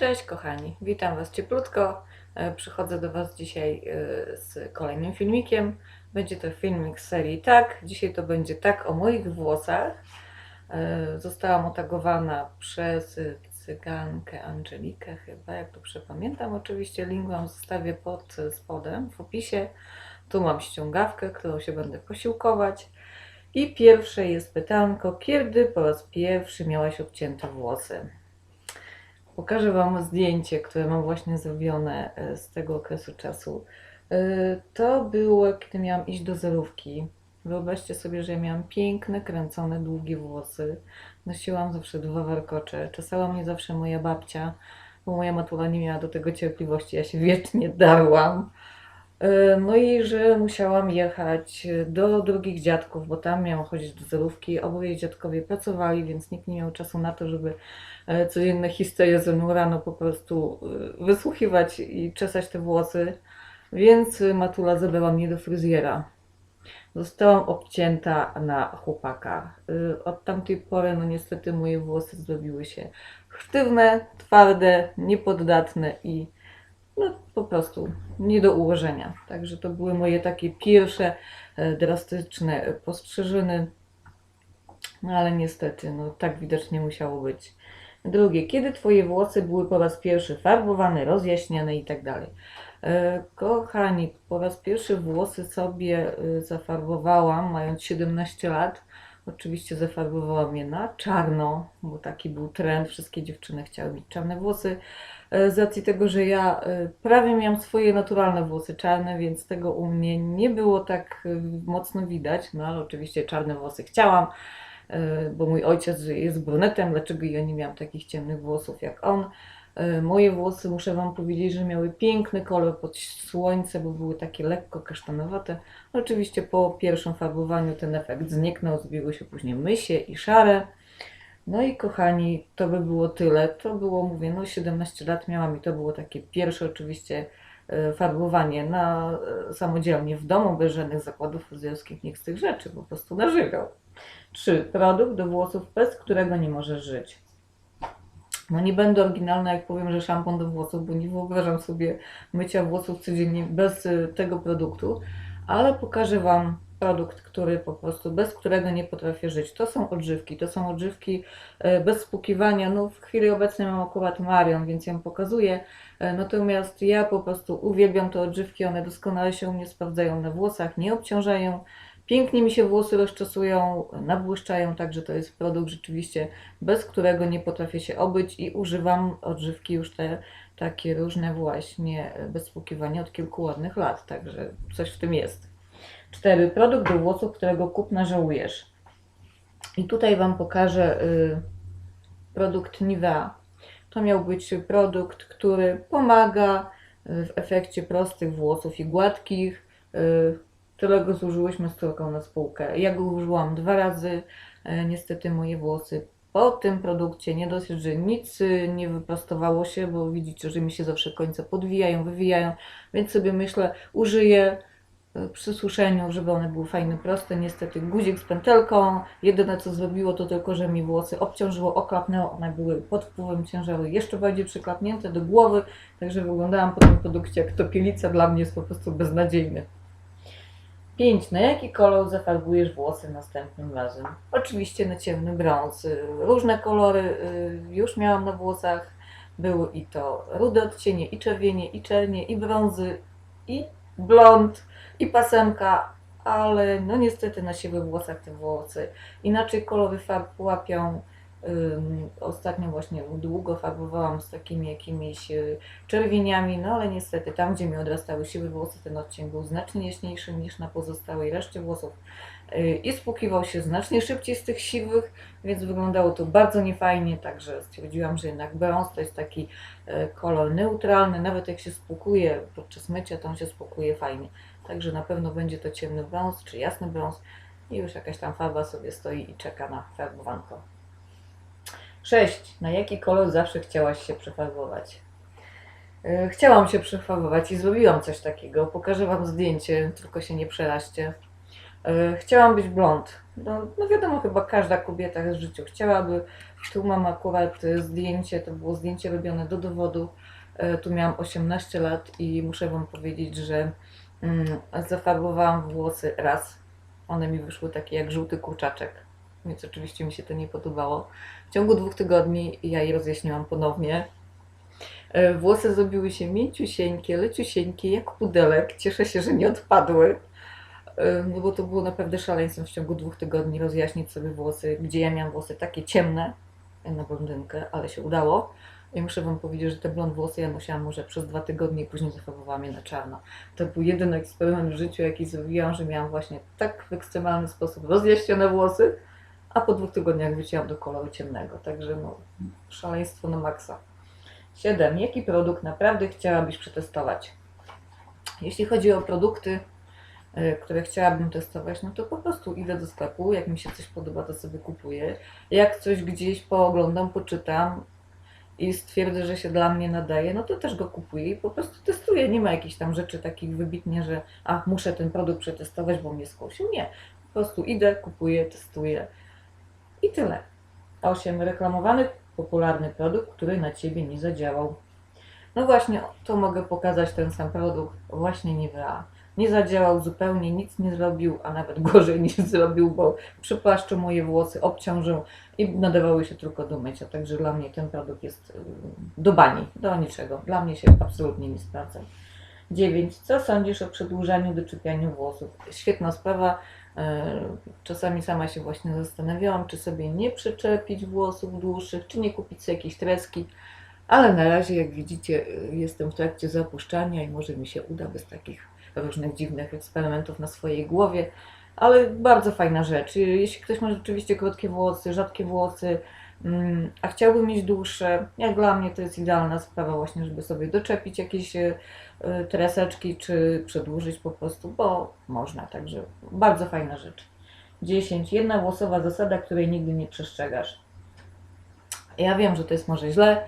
Cześć kochani, witam Was cieplutko. E, Przychodzę do Was dzisiaj e, z kolejnym filmikiem. Będzie to filmik z serii Tak. Dzisiaj to będzie tak o moich włosach. E, Zostałam otagowana przez cygankę Angelikę chyba, jak to przepamiętam. Oczywiście link Wam zostawię pod spodem w opisie. Tu mam ściągawkę, którą się będę posiłkować. I pierwsze jest pytanko, kiedy po raz pierwszy miałaś obcięte włosy? Pokażę Wam zdjęcie, które mam właśnie zrobione e, z tego okresu czasu. E, To było, kiedy miałam iść do zerówki. Wyobraźcie sobie, że ja miałam piękne, kręcone, długie włosy. Nosiłam zawsze dwa warkocze. Czesała mnie zawsze moja babcia, bo moja matura nie miała do tego cierpliwości. Ja się wiecznie darłam. E, No i że musiałam jechać do drugich dziadków, bo tam miałam chodzić do zerówki. Oboje dziadkowie pracowali, więc nikt nie miał czasu na to, żeby e, codzienne historie ze mną rano po prostu e, wysłuchiwać i czesać te włosy. Więc e, matula zabrała mnie do fryzjera. Zostałam obcięta na chłopaka. E, Od tamtej pory, no niestety, moje włosy zrobiły się sztywne, twarde, niepoddatne i no, po prostu nie do ułożenia. Także to były moje takie pierwsze e, drastyczne e, postrzyżyny. No ale niestety, no tak widocznie musiało być. Drugie, kiedy Twoje włosy były po raz pierwszy farbowane, rozjaśniane i tak dalej? E, Kochani, po raz pierwszy włosy sobie zafarbowałam, mając 17 lat. Oczywiście zafarbowałam je na czarno, bo taki był trend. Wszystkie dziewczyny chciały mieć czarne włosy. E, Z racji tego, że ja e, prawie miałam swoje naturalne włosy czarne, więc tego u mnie nie było tak e, mocno widać. No ale oczywiście czarne włosy chciałam, bo mój ojciec jest brunetem, dlaczego ja nie miałam takich ciemnych włosów jak on. E, Moje włosy, muszę Wam powiedzieć, że miały piękny kolor pod słońce, bo były takie lekko kasztanowate. Oczywiście po pierwszym farbowaniu ten efekt zniknął, zbiegły się później mysie i szare. No i kochani, to by było tyle. To było, mówię, no 17 lat miałam i to było takie pierwsze oczywiście e, farbowanie na e, samodzielnie w domu, bez żadnych zakładów fryzjerskich, nikt z tych rzeczy, po prostu na żywioł. Trzy, produkt do włosów, bez którego nie możesz żyć. No nie będę oryginalna, jak powiem, że szampon do włosów, bo nie wyobrażam sobie mycia włosów codziennie bez y, tego produktu, ale pokażę Wam produkt, który po prostu, bez którego nie potrafię żyć. To są odżywki, to są odżywki e, bez spłukiwania. No w chwili obecnej mam akurat Marion, więc ją pokazuję. E, Natomiast ja po prostu uwielbiam te odżywki, one doskonale się u mnie sprawdzają na włosach, nie obciążają. Pięknie mi się włosy rozczesują, nabłyszczają, także to jest produkt rzeczywiście, bez którego nie potrafię się obyć i używam odżywki już te takie różne właśnie e, bez od kilku ładnych lat, także coś w tym jest. Cztery. Produkt do włosów, którego kupna żałujesz. I tutaj Wam pokażę y, produkt Nivea. To miał być produkt, który pomaga y, w efekcie prostych włosów i gładkich. y, którego zużyłyśmy z córką na spółkę. Ja go użyłam dwa razy. E, Niestety moje włosy po tym produkcie nie dosyć, że nic y, nie wyprostowało się, bo widzicie, że mi się zawsze końce podwijają, wywijają, więc sobie myślę, użyję y, przy suszeniu, żeby one były fajne, proste. Niestety guzik z pętelką. Jedyne co zrobiło to tylko, że mi włosy obciążyło, oklapnęło. One były pod wpływem ciężaru jeszcze bardziej przyklapnięte do głowy, także wyglądałam po tym produkcie jak topielica. Dla mnie jest po prostu beznadziejny. 5. Na jaki kolor zafarbujesz włosy następnym razem? Oczywiście na ciemny brąz. Różne kolory y, już miałam na włosach. Były i to rude odcienie, i czerwienie, i czernie, i brązy, i blond, i pasemka, ale no niestety na siwych włosach te włosy inaczej kolory farb łapią. Ostatnio właśnie długo farbowałam z takimi jakimiś y, czerwieniami, no ale niestety tam, gdzie mi odrastały siwe włosy, ten odcień był znacznie jaśniejszy niż na pozostałej reszcie włosów y, i spłukiwał się znacznie szybciej z tych siwych, więc wyglądało to bardzo niefajnie, także stwierdziłam, że jednak brąz to jest taki y, kolor neutralny, nawet jak się spłukuje podczas mycia, to on się spłukuje fajnie. Także na pewno będzie to ciemny brąz czy jasny brąz i już jakaś tam farba sobie stoi i czeka na farbowanko. 6. Na jaki kolor zawsze chciałaś się przefarbować? E, Chciałam się przefarbować i zrobiłam coś takiego. Pokażę Wam zdjęcie, tylko się nie przeraźcie. E, Chciałam być blond. No, no wiadomo, chyba każda kobieta w życiu chciałaby Tu mam akurat zdjęcie, to było zdjęcie robione do dowodu. E, Tu miałam 18 lat i muszę Wam powiedzieć, że mm, zafarbowałam włosy raz. One mi wyszły takie jak żółty kurczaczek, więc oczywiście mi się to nie podobało. W ciągu dwóch tygodni ja je rozjaśniłam ponownie. E, Włosy zrobiły się mięciusieńkie, leciusieńkie, jak pudelek. Cieszę się, że nie odpadły. E, No bo to było naprawdę szaleństwem w ciągu dwóch tygodni rozjaśnić sobie włosy, gdzie ja miałam włosy takie ciemne e, na blondynkę, ale się udało. I muszę Wam powiedzieć, że te blond włosy ja nosiłam może przez dwa tygodnie później zafarbowałam je na czarno. To był jedyny eksperyment w życiu, jaki zrobiłam, że miałam właśnie tak w ekstremalny sposób rozjaśnione włosy, a po dwóch tygodniach wróciłam do koloru ciemnego. Także no, szaleństwo na maksa. 7. Jaki produkt naprawdę chciałabyś przetestować? Jeśli chodzi o produkty, y, które chciałabym testować, no to po prostu idę do sklepu, jak mi się coś podoba, to sobie kupuję. Jak coś gdzieś pooglądam, poczytam i stwierdzę, że się dla mnie nadaje, no to też go kupuję i po prostu testuję. Nie ma jakichś tam rzeczy takich wybitnie, że a, muszę ten produkt przetestować, bo mnie skusił. Nie. Po prostu idę, kupuję, testuję i tyle. 8. Reklamowany popularny produkt, który na Ciebie nie zadziałał. No właśnie, to mogę pokazać ten sam produkt, właśnie Nivea. Nie zadziałał zupełnie, nic nie zrobił, a nawet gorzej niż zrobił, bo przypłaszczył moje włosy, obciążył i nadawały się tylko do mycia. Także dla mnie ten produkt jest y, do bani, do niczego. Dla mnie się absolutnie nie sprawdza. 9. Co sądzisz o przedłużaniu doczepianiu włosów? Świetna sprawa. E, Czasami sama się właśnie zastanawiałam, czy sobie nie przyczepić włosów dłuższych, czy nie kupić sobie jakieś treski, ale na razie, jak widzicie, y, jestem w trakcie zapuszczania i może mi się uda bez takich różnych dziwnych eksperymentów na swojej głowie, ale bardzo fajna rzecz. Y, Jeśli ktoś ma rzeczywiście krótkie włosy, rzadkie włosy, a chciałby mieć dłuższe, jak dla mnie to jest idealna sprawa właśnie, żeby sobie doczepić jakieś y, treseczki, czy przedłużyć po prostu, bo można, także bardzo fajna rzecz. 10. Jedna włosowa zasada, której nigdy nie przestrzegasz. Ja wiem, że to jest może źle,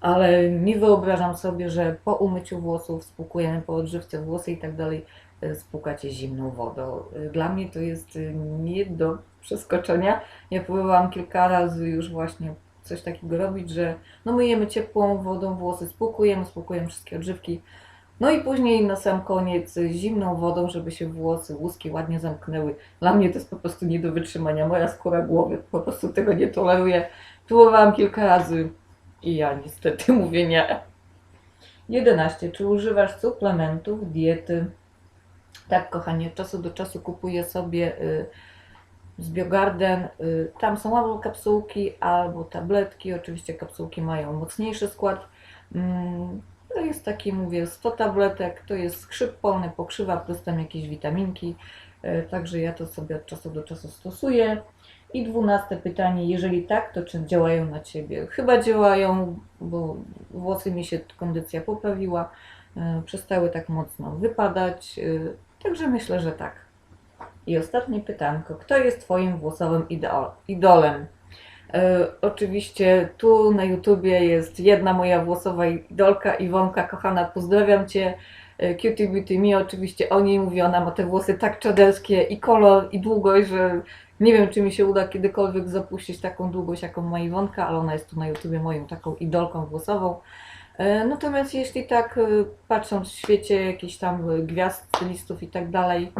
ale nie wyobrażam sobie, że po umyciu włosów spłukujemy po odżywce włosy i tak dalej, spłukacie zimną wodą. Dla mnie to jest y, nie do przeskoczenia. Ja próbowałam kilka razy już właśnie coś takiego robić, że no myjemy ciepłą wodą włosy, spłukujemy, spłukujemy wszystkie odżywki. No i później na sam koniec zimną wodą, żeby się włosy, łuski ładnie zamknęły. Dla mnie to jest po prostu nie do wytrzymania. Moja skóra głowy po prostu tego nie toleruje. Próbowałam kilka razy i ja niestety mówię nie. 11. Czy używasz suplementów, diety? Tak, kochanie, od czasu do czasu kupuję sobie y, z Biogarden. Y, tam są albo kapsułki, albo tabletki. Oczywiście kapsułki mają mocniejszy skład. Mm, to jest taki, mówię, 100 tabletek, to jest skrzyp polny, pokrzywa, plus tam jakieś witaminki. Y, Także ja to sobie od czasu do czasu stosuję. I dwunaste pytanie, jeżeli tak, to czy działają na Ciebie? Chyba działają, bo włosy mi się kondycja poprawiła, przestały tak mocno wypadać, e, także myślę, że tak. I ostatnie pytanko, kto jest Twoim włosowym idol, idolem? E, oczywiście tu na YouTubie jest jedna moja włosowa idolka, Iwonka, kochana, pozdrawiam Cię. E, Cutie Beauty Me, oczywiście o niej mówi, ona ma te włosy tak czaderskie i kolor i długość, że nie wiem, czy mi się uda kiedykolwiek zapuścić taką długość, jaką ma Iwonka, ale ona jest tu na YouTubie moją taką idolką włosową. E, Natomiast jeśli tak, e, patrząc w świecie jakichś tam e, gwiazd, stylistów i tak dalej,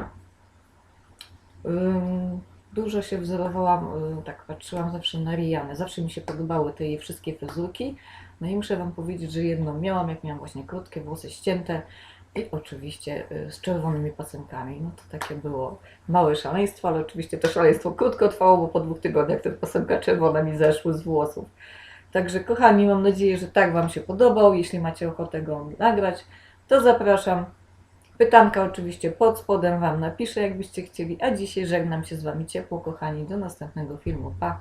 dużo się wzorowałam, tak patrzyłam zawsze na Rianę. Zawsze mi się podobały te jej wszystkie fryzurki. No i muszę Wam powiedzieć, że jedną miałam, jak miałam właśnie krótkie włosy ścięte i oczywiście z czerwonymi pasemkami. No to takie było małe szaleństwo, ale oczywiście to szaleństwo krótko trwało, bo po dwóch tygodniach te pasemka czerwone mi zeszły z włosów. Także kochani, mam nadzieję, że tak Wam się podobał. Jeśli macie ochotę go nagrać, to zapraszam. Pytanka oczywiście pod spodem Wam napiszę, jakbyście chcieli. A dzisiaj żegnam się z Wami ciepło, kochani. Do następnego filmu. Pa!